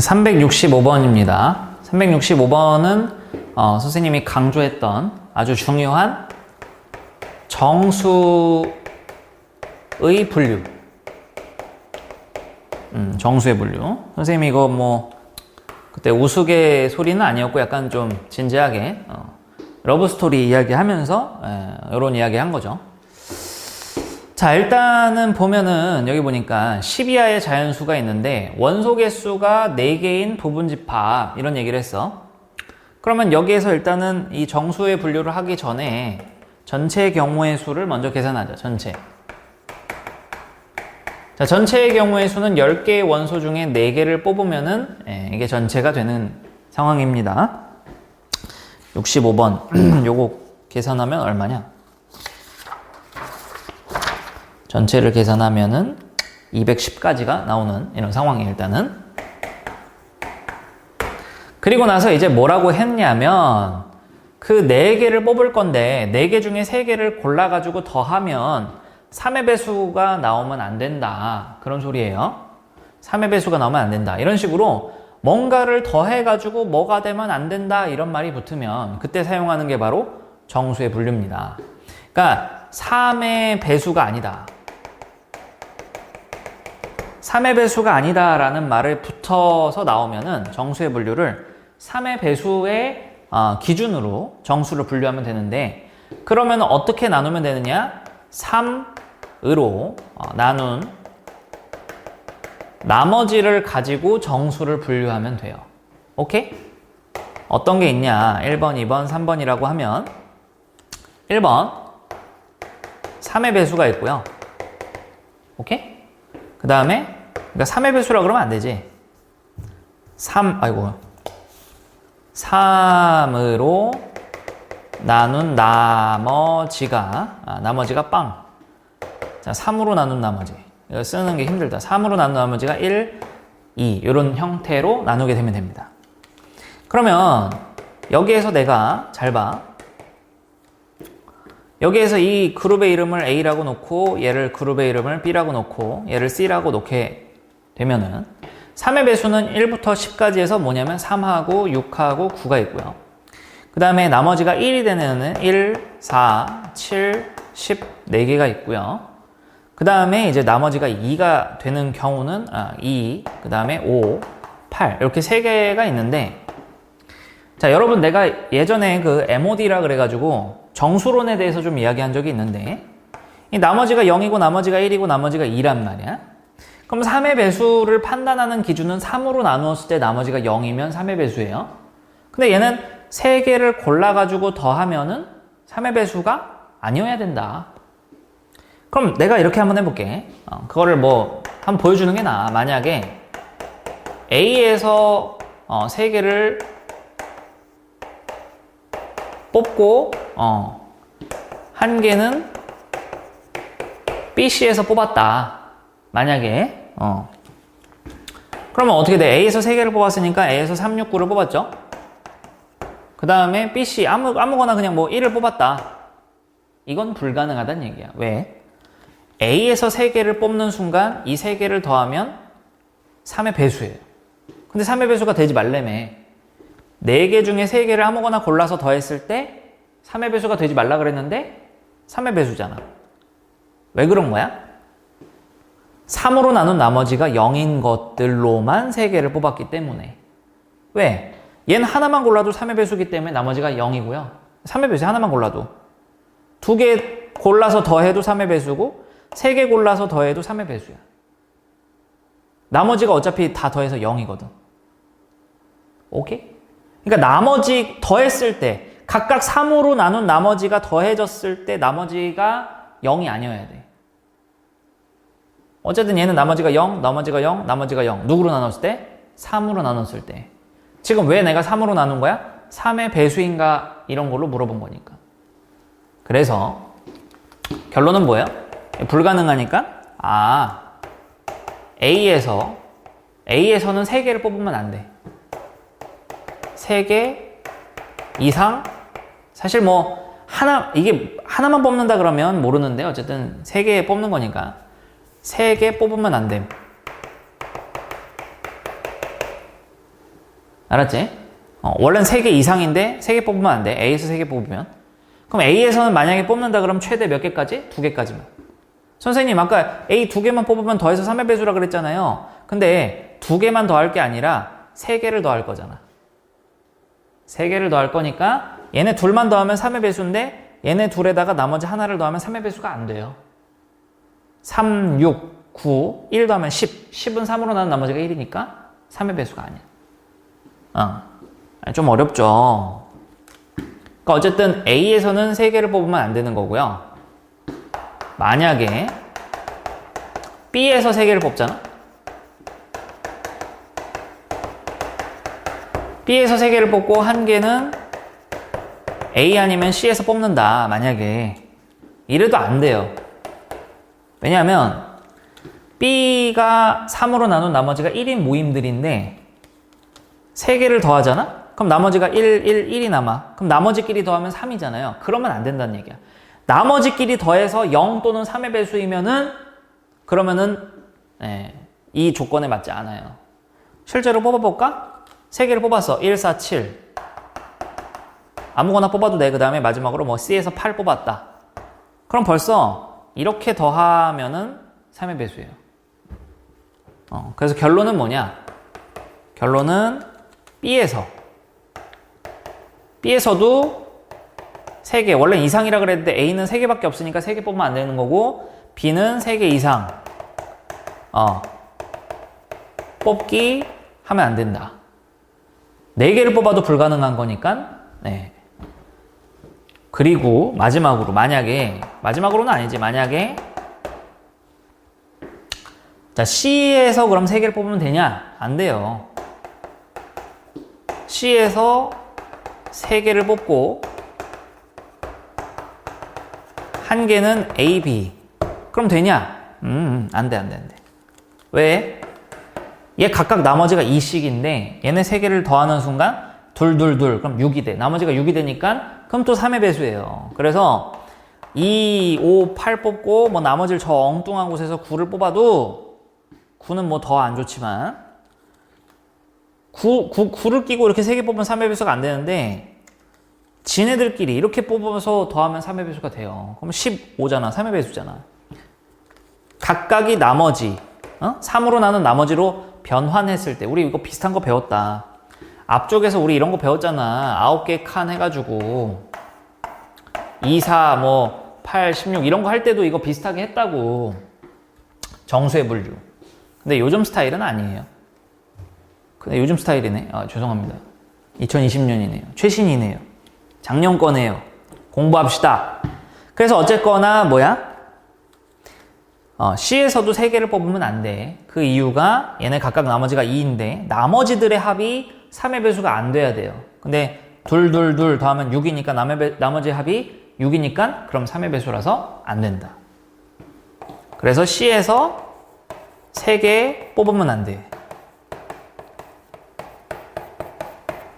365번입니다. 365번은 어, 선생님이 강조했던 아주 중요한 정수의 분류. 음, 정수의 분류. 선생님이 이거 뭐 그때 우스개 소리는 아니었고 약간 좀 진지하게 어, 러브 스토리 이야기 하면서 이런 이야기 한 거죠. 자, 일단은 보면은 여기 보니까 12하의 자연수가 있는데 원소 개수가 4개인 부분집합 이런 얘기를 했어. 그러면 여기에서 일단은 이 정수의 분류를 하기 전에 전체 경우의 수를 먼저 계산하자. 전체. 자, 전체의 경우의 수는 10개의 원소 중에 4개를 뽑으면은 예, 이게 전체가 되는 상황입니다. 65번. 요거 계산하면 얼마냐? 전체를 계산하면은 210까지가 나오는 이런 상황이에요, 일단은. 그리고 나서 이제 뭐라고 했냐면 그 4개를 뽑을 건데 4개 중에 3개를 골라가지고 더하면 3의 배수가 나오면 안 된다. 그런 소리예요. 3의 배수가 나오면 안 된다. 이런 식으로 뭔가를 더해가지고 뭐가 되면 안 된다. 이런 말이 붙으면 그때 사용하는 게 바로 정수의 분류입니다. 그러니까 3의 배수가 아니다. 3의 배수가 아니다라는 말을 붙어서 나오면은 정수의 분류를 3의 배수의 어, 기준으로 정수를 분류하면 되는데 그러면 어떻게 나누면 되느냐? 3으로 어, 나눈 나머지를 가지고 정수를 분류하면 돼요. 오케이? 어떤 게 있냐? 1번, 2번, 3번이라고 하면 1번 3의 배수가 있고요. 오케이? 그 다음에 그러니까 3의 배수라 그러면 안 되지. 3 아이고 3으로 나눈 나머지가 아, 나머지가 빵. 자, 3으로 나눈 나머지. 이거 쓰는 게 힘들다. 3으로 나눈 나머지가 1, 2 이런 형태로 나누게 되면 됩니다. 그러면 여기에서 내가 잘 봐. 여기에서 이 그룹의 이름을 A라고 놓고 얘를 그룹의 이름을 B라고 놓고 얘를 C라고 놓게 되면은 3의 배수는 1부터 10까지 해서 뭐냐면 3하고 6하고 9가 있고요. 그 다음에 나머지가 1이 되는 1, 4, 7, 10, 4개가 있고요. 그 다음에 이제 나머지가 2가 되는 경우는 아, 2, 그 다음에 5, 8 이렇게 3개가 있는데 자 여러분 내가 예전에 그 MOD라 그래가지고 정수론에 대해서 좀 이야기한 적이 있는데 이 나머지가 0이고 나머지가 1이고 나머지가 2란 말이야. 그럼 3의 배수를 판단하는 기준은 3으로 나누었을 때 나머지가 0이면 3의 배수예요. 근데 얘는 3개를 골라가지고 더하면은 3의 배수가 아니어야 된다. 그럼 내가 이렇게 한번 해볼게. 어, 그거를 뭐 한번 보여주는 게 나아. 만약에 A에서 어, 3개를 뽑고 어, 한 개는 BC에서 뽑았다. 만약에 어. 그러면 어떻게 돼? A에서 3개를 뽑았으니까 A에서 3, 6, 9를 뽑았죠. 그 다음에 BC 아무, 아무거나 그냥 뭐 1을 뽑았다. 이건 불가능하다는 얘기야. 왜? A에서 3개를 뽑는 순간 이 3개를 더하면 3의 배수예요. 근데 3의 배수가 되지 말래며 4개 중에 3개를 아무거나 골라서 더했을 때 3의 배수가 되지 말라 그랬는데 3의 배수잖아. 왜 그런 거야? 3으로 나눈 나머지가 0인 것들로만 3개를 뽑았기 때문에. 왜? 얘는 하나만 골라도 3의 배수기 때문에 나머지가 0이고요. 3의 배수 하나만 골라도. 두 개 골라서 더해도 3의 배수고, 세 개 골라서 더해도 3의 배수야. 나머지가 어차피 다 더해서 0이거든. 오케이? 그러니까 나머지 더했을 때, 각각 3으로 나눈 나머지가 더해졌을 때 나머지가 0이 아니어야 돼. 어쨌든 얘는 나머지가 0, 나머지가 0, 나머지가 0. 누구로 나눴을 때? 3으로 나눴을 때. 지금 왜 내가 3으로 나눈 거야? 3의 배수인가? 이런 걸로 물어본 거니까. 그래서 결론은 뭐예요? 불가능하니까 아 A에서 A에서는 3개를 뽑으면 안 돼. 3개 이상 사실 뭐 하나 이게 하나만 뽑는다 그러면 모르는데 어쨌든 3개 뽑는 거니까 3개 뽑으면 안 됨. 알았지? 어, 원래는 3개 이상인데 3개 뽑으면 안 돼. A에서 3개 뽑으면. 그럼 A에서는 만약에 뽑는다 그러면 최대 몇 개까지? 2개까지만. 선생님 아까 A 두 개만 뽑으면 더해서 3의 배수라 그랬잖아요. 근데 두 개만 더할 게 아니라 세 개를 더할 거잖아. 세 개를 더할 거니까 얘네 둘만 더하면 3의 배수인데 얘네 둘에다가 나머지 하나를 더하면 3의 배수가 안 돼요. 3, 6, 9, 1 더하면 10. 10은 3으로 나는 나머지가 1이니까 3의 배수가 아니야. 어. 좀 어렵죠. 그러니까 어쨌든 A에서는 3개를 뽑으면 안 되는 거고요. 만약에 B에서 3개를 뽑잖아? B에서 3개를 뽑고 한 개는 A 아니면 C에서 뽑는다. 만약에 이래도 안 돼요. 왜냐하면 B가 3으로 나눈 나머지가 1인 모임들인데 3개를 더하잖아? 그럼 나머지가 1, 1, 1이 남아. 그럼 나머지끼리 더하면 3이잖아요. 그러면 안 된다는 얘기야. 나머지끼리 더해서 0 또는 3의 배수이면은 그러면은 예, 이 조건에 맞지 않아요. 실제로 뽑아볼까? 3개를 뽑았어. 1, 4, 7. 아무거나 뽑아도 돼. 그 다음에 마지막으로 뭐 C에서 8 뽑았다. 그럼 벌써 이렇게 더하면은 3의 배수예요. 어, 그래서 결론은 뭐냐? 결론은 B에서 B에서도 3개, 원래 이상이라 그랬는데 A는 3개밖에 없으니까 3개 뽑으면 안 되는 거고 B는 3개 이상 어, 뽑기 하면 안 된다. 4개를 뽑아도 불가능한 거니까 네. 그리고 마지막으로 만약에 마지막으로는 아니지 만약에 자 C에서 그럼 3개를 뽑으면 되냐? 안 돼요. C에서 3개를 뽑고 한 개는 A, B. 그럼 되냐? 음, 안 돼, 안 돼, 안 돼. 왜? 얘 각각 나머지가 2씩인데 얘네 3개를 더하는 순간 둘, 둘, 둘. 그럼 6이 돼. 나머지가 6이 되니까 그럼 또 3의 배수예요. 그래서 2, 5, 8 뽑고 뭐 나머지를 저 엉뚱한 곳에서 9를 뽑아도 9는 뭐 더 안 좋지만 9, 9, 9를 끼고 이렇게 3개 뽑으면 3의 배수가 안 되는데 지네들끼리 이렇게 뽑아서 더하면 3의 배수가 돼요. 그럼 15잖아. 3의 배수잖아. 각각이 나머지, 어? 3으로 나눈 나머지로 변환했을 때, 우리 이거 비슷한 거 배웠다. 앞쪽에서 우리 이런 거 배웠잖아. 9개 칸 해가지고, 2, 4, 뭐, 8, 16 이런 거 할 때도 이거 비슷하게 했다고. 정수의 분류. 근데 요즘 스타일은 아니에요. 근데 요즘 스타일이네. 아, 죄송합니다. 2020년이네요. 최신이네요. 작년 거네요. 공부합시다. 그래서 어쨌거나 뭐야? 어, C에서도 3개를 뽑으면 안 돼. 그 이유가 얘네 각각 나머지가 2인데 나머지들의 합이 3의 배수가 안 돼야 돼요. 근데 둘, 둘, 둘 더하면 6이니까 남의 배, 나머지 합이 6이니까 그럼 3의 배수라서 안 된다. 그래서 C에서 3개 뽑으면 안 돼.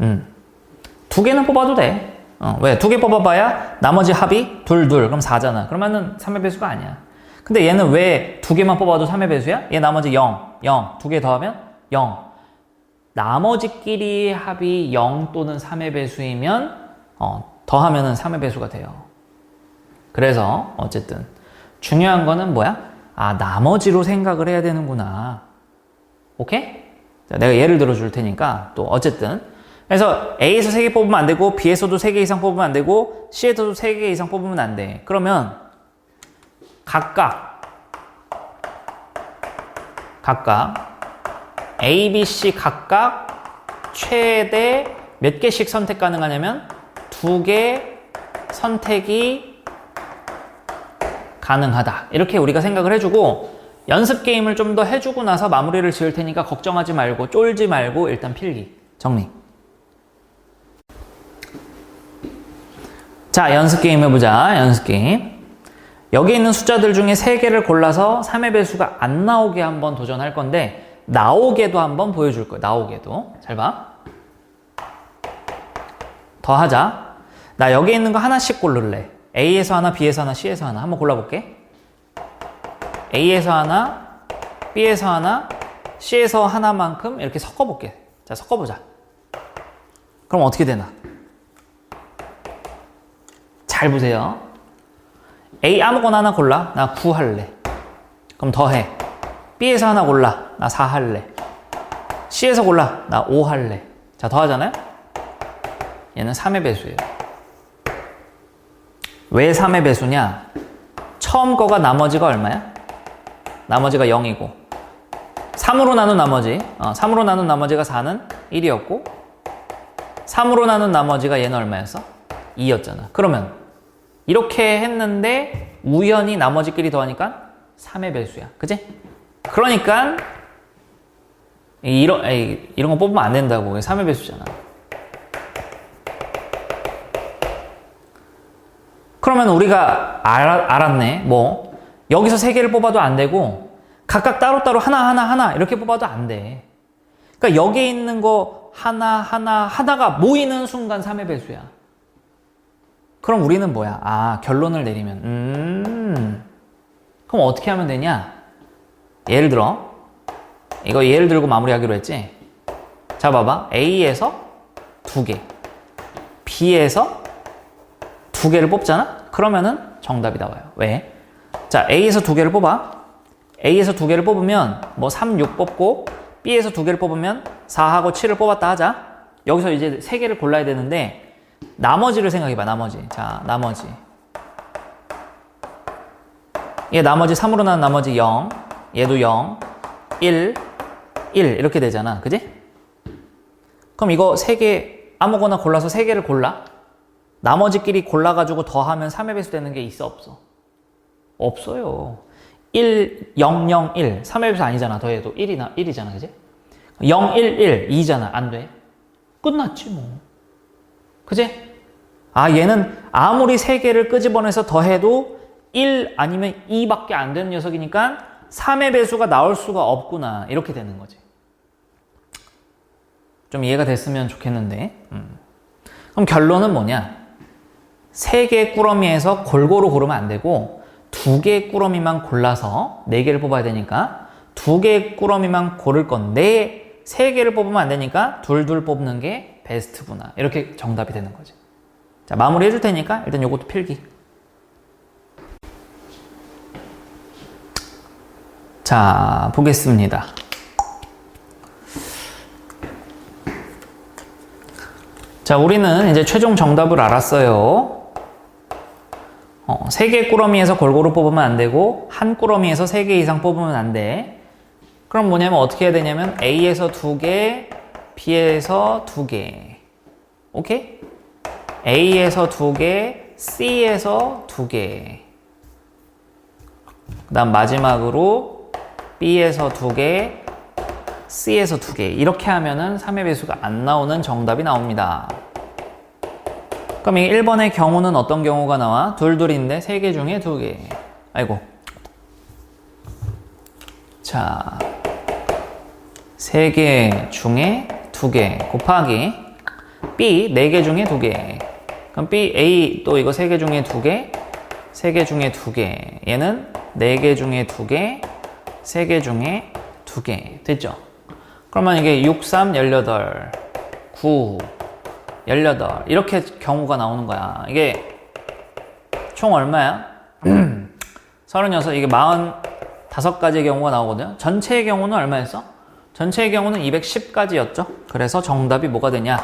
음. 두 개는 뽑아도 돼. 어, 왜? 두 개 뽑아봐야 나머지 합이 둘, 둘. 그럼 4잖아. 그러면은 3의 배수가 아니야. 근데 얘는 왜 두 개만 뽑아도 3의 배수야? 얘 나머지 0, 0. 두 개 더하면 0. 나머지끼리 합이 0 또는 3의 배수이면 어, 더하면은 3의 배수가 돼요. 그래서 어쨌든 중요한 거는 뭐야? 아, 나머지로 생각을 해야 되는구나. 오케이? 자, 내가 예를 들어 줄 테니까 또 어쨌든 그래서 A에서 3개 뽑으면 안 되고 B에서도 3개 이상 뽑으면 안 되고 C에서도 3개 이상 뽑으면 안 돼. 그러면 각각 각각 A, B, C 각각 최대 몇 개씩 선택 가능하냐면 두 개 선택이 가능하다. 이렇게 우리가 생각을 해주고 연습 게임을 좀 더 해주고 나서 마무리를 지을 테니까 걱정하지 말고 쫄지 말고 일단 필기 정리. 자, 연습 게임 해보자. 연습 게임. 여기 있는 숫자들 중에 3개를 골라서 3의 배수가 안 나오게 한번 도전할 건데, 나오게도 한번 보여줄 거예요. 나오게도. 잘 봐. 더 하자. 나 여기 있는 거 하나씩 고를래. A에서 하나, B에서 하나, C에서 하나. 한번 골라볼게. A에서 하나, B에서 하나, C에서 하나만큼 이렇게 섞어볼게. 자, 섞어보자. 그럼 어떻게 되나? 잘 보세요. A 아무거나 하나 골라. 나 9 할래. 그럼 더해. B에서 하나 골라. 나 4 할래. C에서 골라. 나 5 할래. 자, 더하잖아요? 얘는 3의 배수예요. 왜 3의 배수냐? 처음 거가 나머지가 얼마야? 나머지가 0이고 3으로 나눈 나머지 어, 3으로 나눈 나머지가 4는 1이었고 3으로 나눈 나머지가 얘는 얼마였어? 2였잖아. 그러면 이렇게 했는데 우연히 나머지 끼리 더하니까 3의 배수야. 그지? 그러니까 이런 이런 거 뽑으면 안 된다고. 3의 배수잖아. 그러면 우리가 알, 알았 네. 뭐 여기서 세 개를 뽑아도 안 되고 각각 따로따로 하나 하나 하나 이렇게 뽑아도 안 돼. 그러니까 여기에 있는 거 하나 하나 하나가 모이는 순간 3의 배수야. 그럼 우리는 뭐야? 아, 결론을 내리면 음. 그럼 어떻게 하면 되냐? 예를 들어 이거 예를 들고 마무리하기로 했지. 자, 봐봐. A에서 두 개, B에서 두 개를 뽑잖아? 그러면은 정답이 나와요. 왜? 자, A에서 두 개를 뽑아. A에서 두 개를 뽑으면 뭐 3, 6 뽑고 B에서 두 개를 뽑으면 4하고 7을 뽑았다 하자. 여기서 이제 세 개를 골라야 되는데 나머지를 생각해 봐. 나머지. 자, 나머지. 얘 나머지 3으로 나눈 나머지 0. 얘도 0. 1 1 이렇게 되잖아. 그지? 그럼 이거 세개 아무거나 골라서 세 개를 골라. 나머지끼리 골라가지고 더하면 3의 배수 되는 게 있어 없어? 없어요. 1, 0, 0, 1. 3의 배수 아니잖아. 더해도 1이나 1이잖아. 그지? 0, 1, 1. 2잖아. 안 돼. 끝났지 뭐. 그지? 아 얘는 아무리 3개를 끄집어내서 더해도 1 아니면 2밖에 안 되는 녀석이니까 3의 배수가 나올 수가 없구나. 이렇게 되는 거지. 좀 이해가 됐으면 좋겠는데. 음. 그럼 결론은 뭐냐? 세 개의 꾸러미에서 골고루 고르면 안 되고 두 개의 꾸러미만 골라서 네 개를 뽑아야 되니까 두 개의 꾸러미만 고를 건데 세 개를 뽑으면 안 되니까 둘둘 뽑는 게 베스트구나. 이렇게 정답이 되는 거지. 자, 마무리 해줄 테니까 일단 요것도 필기. 자, 보겠습니다. 자, 우리는 이제 최종 정답을 알았어요. 어, 3개 꾸러미에서 골고루 뽑으면 안 되고, 한 꾸러미에서 3개 이상 뽑으면 안 돼. 그럼 뭐냐면 어떻게 해야 되냐면, A에서 2개, B에서 2개. 오케이? A에서 2개, C에서 2개. 그 다음 마지막으로 B에서 2개, C에서 2개. 이렇게 하면은 3의 배수가 안 나오는 정답이 나옵니다. 그럼 이 1번의 경우는 어떤 경우가 나와? 둘둘인데 3개 중에 2개. 아이고. 자. 3개 중에 2개 곱하기 B 4개 중에 2개. 그럼 B, A 또 이거 3개 중에 2개, 3개 중에 2개. 얘는 4개 중에 2개, 3개 중에 2개. 됐죠? 그러면 이게 6, 3, 18, 9, 18 이렇게 경우가 나오는 거야. 이게 총 얼마야? 36 이게 45가지의 경우가 나오거든요. 전체의 경우는 얼마였어? 전체의 경우는 210까지였죠. 그래서 정답이 뭐가 되냐?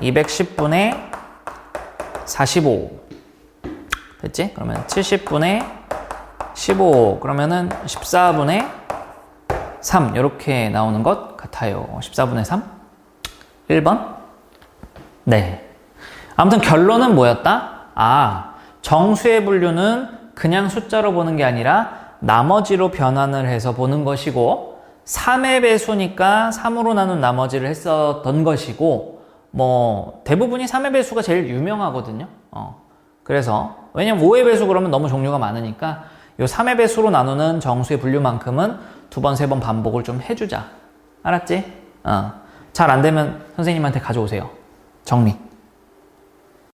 210분의 45 됐지? 그러면 70분의 15 그러면은 14분의 3 이렇게 나오는 것 같아요. 14분의 3 1번 네. 아무튼 결론은 뭐였다? 아, 정수의 분류는 그냥 숫자로 보는 게 아니라 나머지로 변환을 해서 보는 것이고 3의 배수니까 3으로 나눈 나머지를 했었던 것이고 뭐 대부분이 3의 배수가 제일 유명하거든요. 어. 그래서 왜냐면 5의 배수 그러면 너무 종류가 많으니까 요 3의 배수로 나누는 정수의 분류만큼은 두 번, 세 번 반복을 좀 해주자. 알았지? 어. 잘 안 되면 선생님한테 가져오세요. 정리.